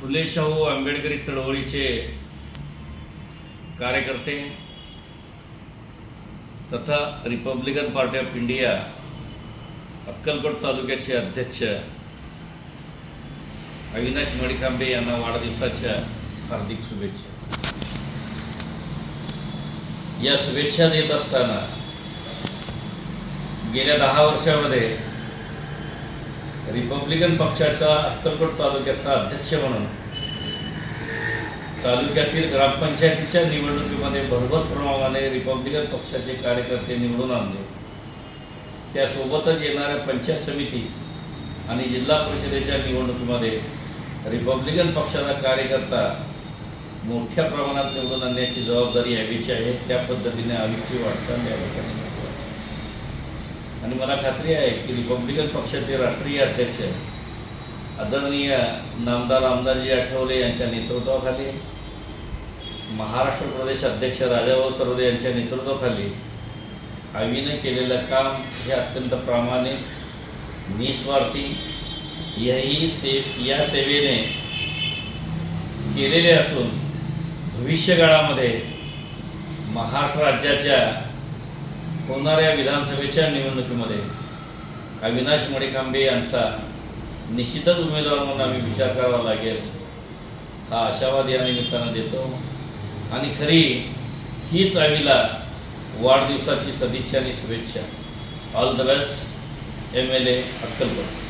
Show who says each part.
Speaker 1: फुले शाहू आंबेडकरी चळवळीचे कार्यकर्ते तथा Republican Party of India Akkalkot तालुक्याचे अध्यक्ष अविनाश मडिकांबे यांना वाढदिवसाच्या हार्दिक शुभेच्छा. या शुभेच्छा देत असताना गेल्या दहा वर्षामध्ये रिपब्लिकन पक्षाचा अक्कलकोट तालुक्याचा अध्यक्ष म्हणून तालुक्यातील ग्रामपंचायतीच्या निवडणुकीमध्ये भरभर प्रमाणाने रिपब्लिकन पक्षाचे कार्यकर्ते निवडून आणले. त्यासोबतच येणाऱ्या पंचायत समिती आणि जिल्हा परिषदेच्या निवडणुकीमध्ये रिपब्लिकन पक्षाचा कार्यकर्ता मोठ्या प्रमाणात निवडून आणण्याची जबाबदारी यावीची आहे. त्या पद्धतीने आवीची वाटचाल या ठिकाणी आणि मला खात्री आहे की रिपब्लिकन पक्षाचे राष्ट्रीय अध्यक्ष आदरणीय नामदार आमदारजी आठवले यांच्या नेतृत्वाखाली महाराष्ट्र प्रदेश अध्यक्ष राजाभाऊ सरोदे यांच्या नेतृत्वाखाली आवीने केलेलं काम हे अत्यंत प्रामाणिक निस्वार्थी याही से या सेवेने केलेले असून भविष्यकाळामध्ये महाराष्ट्र राज्याच्या होणाऱ्या विधानसभेच्या निवडणुकीमध्ये अविनाश मडिकांबे यांचा निश्चितच उमेदवार म्हणून आम्ही विचार करावा लागेल हा आशावाद या निमित्तानं देतो. आणि खरी हीच आवीला वाढदिवसाची सदिच्छा आणि शुभेच्छा. All the best M L A Akkalkot.